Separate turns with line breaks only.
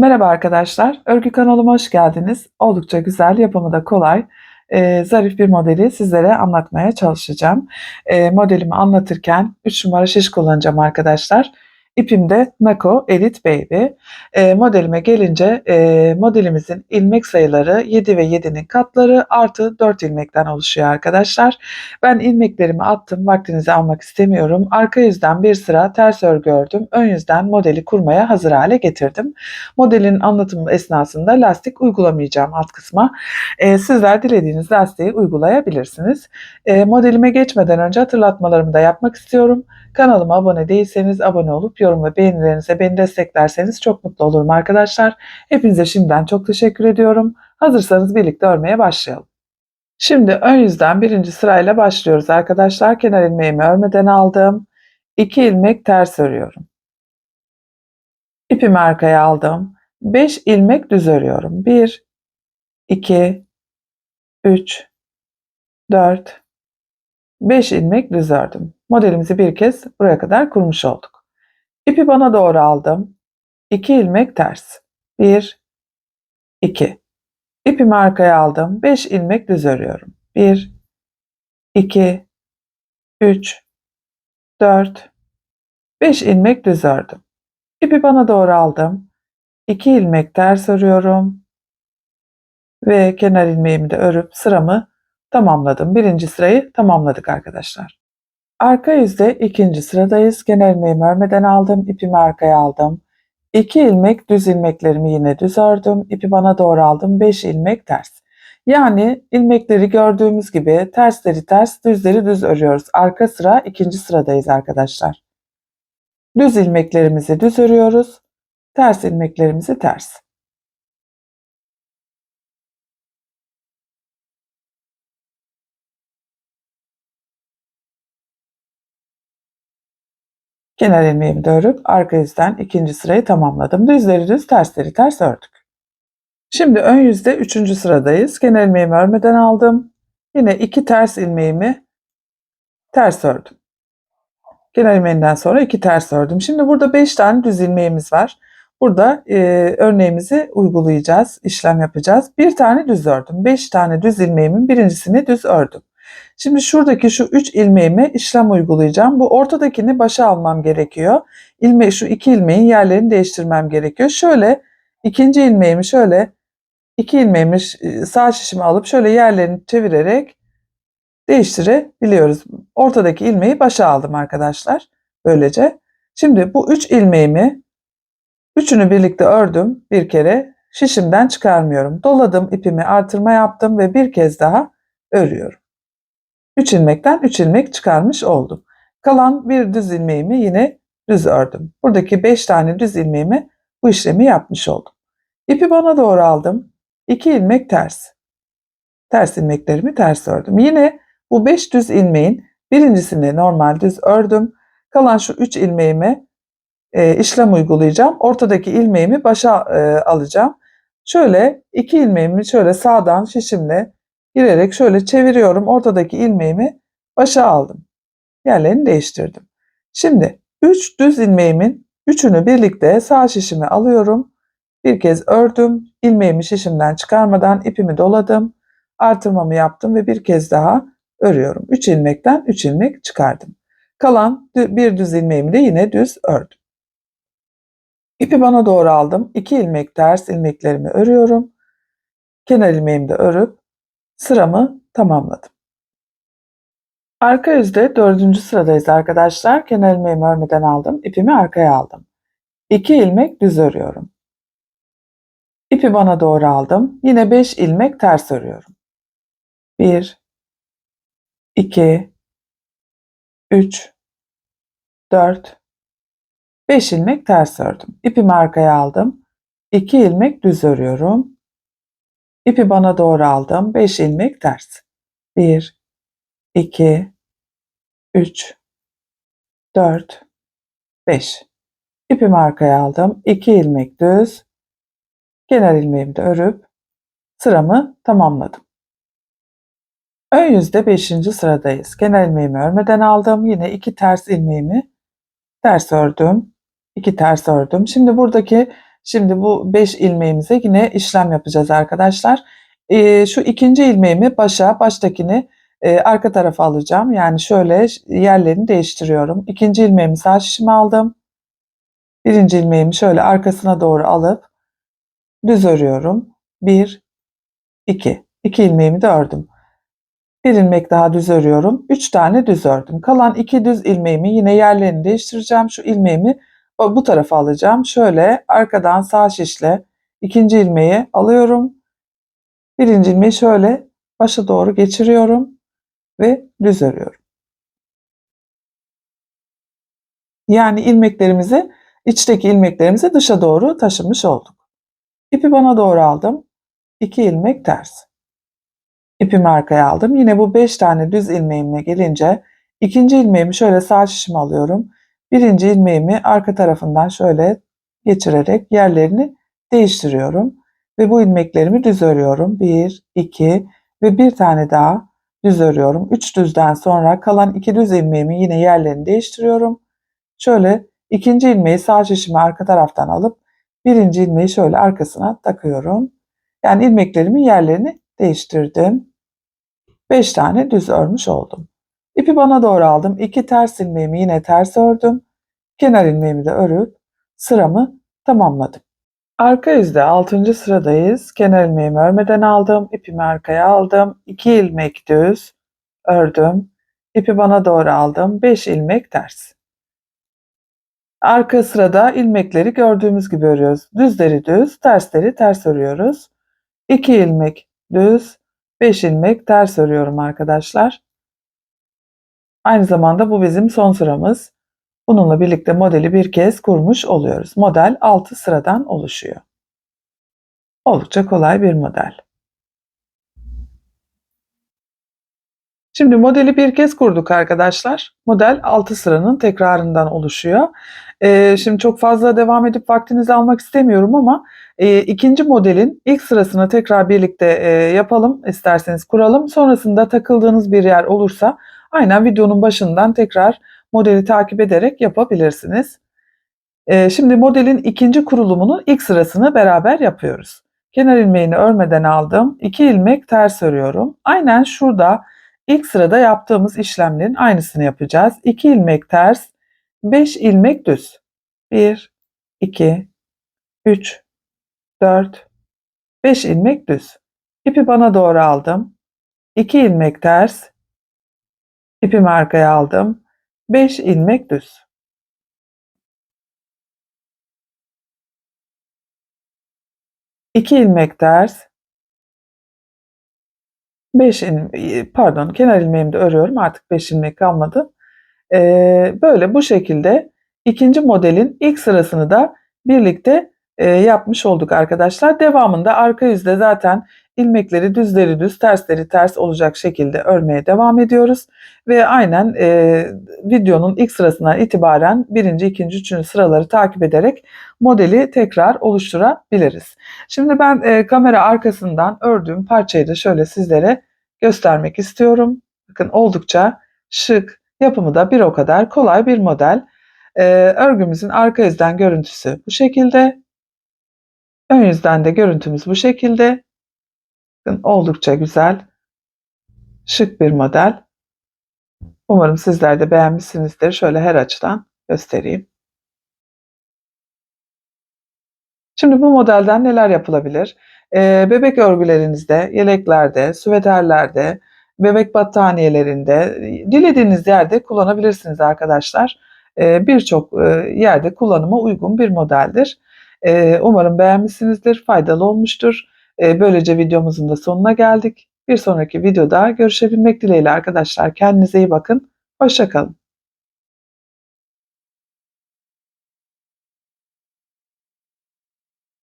Merhaba arkadaşlar, örgü kanalıma hoş geldiniz. Oldukça güzel, yapımı da kolay, e, zarif bir modeli sizlere anlatmaya çalışacağım. E, modelimi anlatırken 3 numara şiş kullanacağım arkadaşlar. İpim de Nako Elite Baby. E, modelime gelince e, modelimizin ilmek sayıları 7 ve 7'nin katları artı 4 ilmekten oluşuyor arkadaşlar. Ben ilmeklerimi attım, vaktinizi almak istemiyorum. Arka yüzden bir sıra ters örgü ördüm. Ön yüzden modeli kurmaya hazır hale getirdim. Modelin anlatımı esnasında lastik uygulamayacağım alt kısma. E, sizler dilediğiniz lastiği uygulayabilirsiniz. E, modelime geçmeden önce hatırlatmalarımı da yapmak istiyorum. Kanalıma abone değilseniz abone olup yorum ve beğenilerinize beni desteklerseniz çok mutlu olurum arkadaşlar. Hepinize şimdiden çok teşekkür ediyorum. Hazırsanız birlikte örmeye başlayalım. Şimdi ön yüzden birinci sırayla başlıyoruz arkadaşlar. Kenar ilmeğimi örmeden aldım. 2 ilmek ters örüyorum. İpimi arkaya aldım. 5 ilmek düz örüyorum. 1 2 3 4 5 ilmek düz ördüm. Modelimizi bir kez buraya kadar kurmuş olduk. İpi bana doğru aldım. 2 ilmek ters. 1 2 İpimi arkaya aldım. 5 ilmek düz örüyorum. 1 2 3 4 5 ilmek düz ördüm. İpi bana doğru aldım. 2 ilmek ters örüyorum. Ve kenar ilmeğimi de örüp sıramı tamamladım. Birinci sırayı tamamladık arkadaşlar. Arka yüzde ikinci sıradayız. Kenar ilmeğimi örmeden aldım. ipimi arkaya aldım. 2 ilmek düz ilmeklerimi yine düz ördüm. İpi bana doğru aldım. 5 ilmek ters. Yani ilmekleri gördüğümüz gibi tersleri ters, düzleri düz örüyoruz. Arka sıra ikinci sıradayız arkadaşlar. Düz ilmeklerimizi düz örüyoruz. Ters ilmeklerimizi ters. Kenar ilmeğimi de örüp arka yüzden ikinci sırayı tamamladım. Düzleri düz, tersleri ters ördük. Şimdi ön yüzde üçüncü sıradayız. Kenar ilmeğimi örmeden aldım. Yine iki ters ilmeğimi ters ördüm. Kenar ilmeğinden sonra iki ters ördüm. Şimdi burada beş tane düz ilmeğimiz var. Burada e, örneğimizi uygulayacağız, işlem yapacağız. Bir tane düz ördüm. Beş tane düz ilmeğimin birincisini düz ördüm. Şimdi şuradaki şu üç ilmeğime işlem uygulayacağım. Bu ortadakini başa almam gerekiyor. İlme, şu iki ilmeğin yerlerini değiştirmem gerekiyor. Şöyle ikinci ilmeğimi şöyle iki ilmeğimi sağ şişime alıp şöyle yerlerini çevirerek değiştirebiliyoruz. Ortadaki ilmeği başa aldım arkadaşlar. Böylece. Şimdi bu üç ilmeğimi üçünü birlikte ördüm bir kere. Şişimden çıkarmıyorum. Doladım ipimi artırma yaptım ve bir kez daha örüyorum. 3 ilmekten 3 ilmek çıkarmış oldum. Kalan bir düz ilmeğimi yine düz ördüm. Buradaki 5 tane düz ilmeğimi bu işlemi yapmış oldum. İpi bana doğru aldım. 2 ilmek ters. Ters ilmeklerimi ters ördüm. Yine bu 5 düz ilmeğin birincisini normal düz ördüm. Kalan şu 3 ilmeğime e, işlem uygulayacağım. Ortadaki ilmeğimi başa e, alacağım. Şöyle iki ilmeğimi şöyle sağdan şişimle girerek şöyle çeviriyorum. Ortadaki ilmeğimi başa aldım. Yerlerini değiştirdim. Şimdi 3 düz ilmeğimin üçünü birlikte sağ şişime alıyorum. Bir kez ördüm. ilmeğimi şişimden çıkarmadan ipimi doladım. Artırmamı yaptım ve bir kez daha örüyorum. 3 ilmekten 3 ilmek çıkardım. Kalan bir düz ilmeğimi de yine düz ördüm. İpi bana doğru aldım. 2 ilmek ters ilmeklerimi örüyorum. Kenar ilmeğimi de örüp sıramı tamamladım. Arka yüzde dördüncü sıradayız arkadaşlar. Kenar ilmeğimi örmeden aldım. İpimi arkaya aldım. 2 ilmek düz örüyorum. İpi bana doğru aldım. Yine 5 ilmek ters örüyorum. 1 2 3 4 5 ilmek ters ördüm. İpimi arkaya aldım. 2 ilmek düz örüyorum. İpi bana doğru aldım. 5 ilmek ters. 1 2 3 4 5 İpimi arkaya aldım. 2 ilmek düz. Kenar ilmeğimi de örüp sıramı tamamladım. Ön yüzde 5. sıradayız. Kenar ilmeğimi örmeden aldım. Yine 2 ters ilmeğimi ters ördüm. 2 ters ördüm. Şimdi buradaki Şimdi bu 5 ilmeğimize yine işlem yapacağız arkadaşlar. Ee, şu ikinci ilmeğimi başa, baştakini e, arka tarafa alacağım. Yani şöyle yerlerini değiştiriyorum. İkinci ilmeğimi sağ şişime aldım. Birinci ilmeğimi şöyle arkasına doğru alıp düz örüyorum. 1, 2. 2 ilmeğimi de ördüm. Bir ilmek daha düz örüyorum. 3 tane düz ördüm. Kalan 2 düz ilmeğimi yine yerlerini değiştireceğim. Şu ilmeğimi bu tarafa alacağım. Şöyle arkadan sağ şişle ikinci ilmeği alıyorum. Birinci ilmeği şöyle başa doğru geçiriyorum ve düz örüyorum. Yani ilmeklerimizi içteki ilmeklerimizi dışa doğru taşımış olduk. İpi bana doğru aldım. 2 ilmek ters. İpimi arkaya aldım. Yine bu 5 tane düz ilmeğime gelince ikinci ilmeğimi şöyle sağ şişime alıyorum. Birinci ilmeğimi arka tarafından şöyle geçirerek yerlerini değiştiriyorum. Ve bu ilmeklerimi düz örüyorum. 1, 2 ve bir tane daha düz örüyorum. 3 düzden sonra kalan 2 düz ilmeğimi yine yerlerini değiştiriyorum. Şöyle ikinci ilmeği sağ şişimi arka taraftan alıp birinci ilmeği şöyle arkasına takıyorum. Yani ilmeklerimin yerlerini değiştirdim. 5 tane düz örmüş oldum. İpi bana doğru aldım. 2 ters ilmeğimi yine ters ördüm. Kenar ilmeğimi de örüp sıramı tamamladım. Arka yüzde 6. sıradayız. Kenar ilmeğimi örmeden aldım. İpimi arkaya aldım. 2 ilmek düz ördüm. İpi bana doğru aldım. 5 ilmek ters. Arka sırada ilmekleri gördüğümüz gibi örüyoruz. Düzleri düz, tersleri ters örüyoruz. 2 ilmek düz, 5 ilmek ters örüyorum arkadaşlar. Aynı zamanda bu bizim son sıramız. Bununla birlikte modeli bir kez kurmuş oluyoruz. Model 6 sıradan oluşuyor. Oldukça kolay bir model. Şimdi modeli bir kez kurduk arkadaşlar. Model 6 sıranın tekrarından oluşuyor. Ee, şimdi çok fazla devam edip vaktinizi almak istemiyorum ama e, ikinci modelin ilk sırasını tekrar birlikte e, yapalım isterseniz kuralım. Sonrasında takıldığınız bir yer olursa aynen videonun başından tekrar modeli takip ederek yapabilirsiniz. E, şimdi modelin ikinci kurulumunun ilk sırasını beraber yapıyoruz. Kenar ilmeğini örmeden aldım. 2 ilmek ters örüyorum. Aynen şurada ilk sırada yaptığımız işlemlerin aynısını yapacağız. 2 ilmek ters, 5 ilmek düz. 1, 2, 3, 4, 5 ilmek düz. İpi bana doğru aldım. 2 ilmek ters. İpimi arkaya aldım. 5 ilmek düz. İki ilmek ters. 5 ilmek, pardon kenar ilmeğimi de örüyorum artık 5 ilmek kalmadı. Ee, böyle bu şekilde ikinci modelin ilk sırasını da birlikte e, yapmış olduk arkadaşlar. Devamında arka yüzde zaten ilmekleri düzleri düz, tersleri ters olacak şekilde örmeye devam ediyoruz. Ve aynen e, videonun ilk sırasından itibaren birinci, ikinci, üçüncü sıraları takip ederek modeli tekrar oluşturabiliriz. Şimdi ben e, kamera arkasından ördüğüm parçayı da şöyle sizlere göstermek istiyorum. Bakın oldukça şık, yapımı da bir o kadar kolay bir model. E, örgümüzün arka yüzden görüntüsü bu şekilde. Ön yüzden de görüntümüz bu şekilde. Oldukça güzel, şık bir model. Umarım sizler de beğenmişsinizdir. Şöyle her açıdan göstereyim. Şimdi bu modelden neler yapılabilir? Ee, bebek örgülerinizde, yeleklerde, süveterlerde, bebek battaniyelerinde, dilediğiniz yerde kullanabilirsiniz arkadaşlar. Ee, Birçok e, yerde kullanıma uygun bir modeldir. Ee, umarım beğenmişsinizdir, faydalı olmuştur. Ee, böylece videomuzun da sonuna geldik. Bir sonraki videoda görüşebilmek dileğiyle arkadaşlar. Kendinize iyi bakın. Hoşçakalın.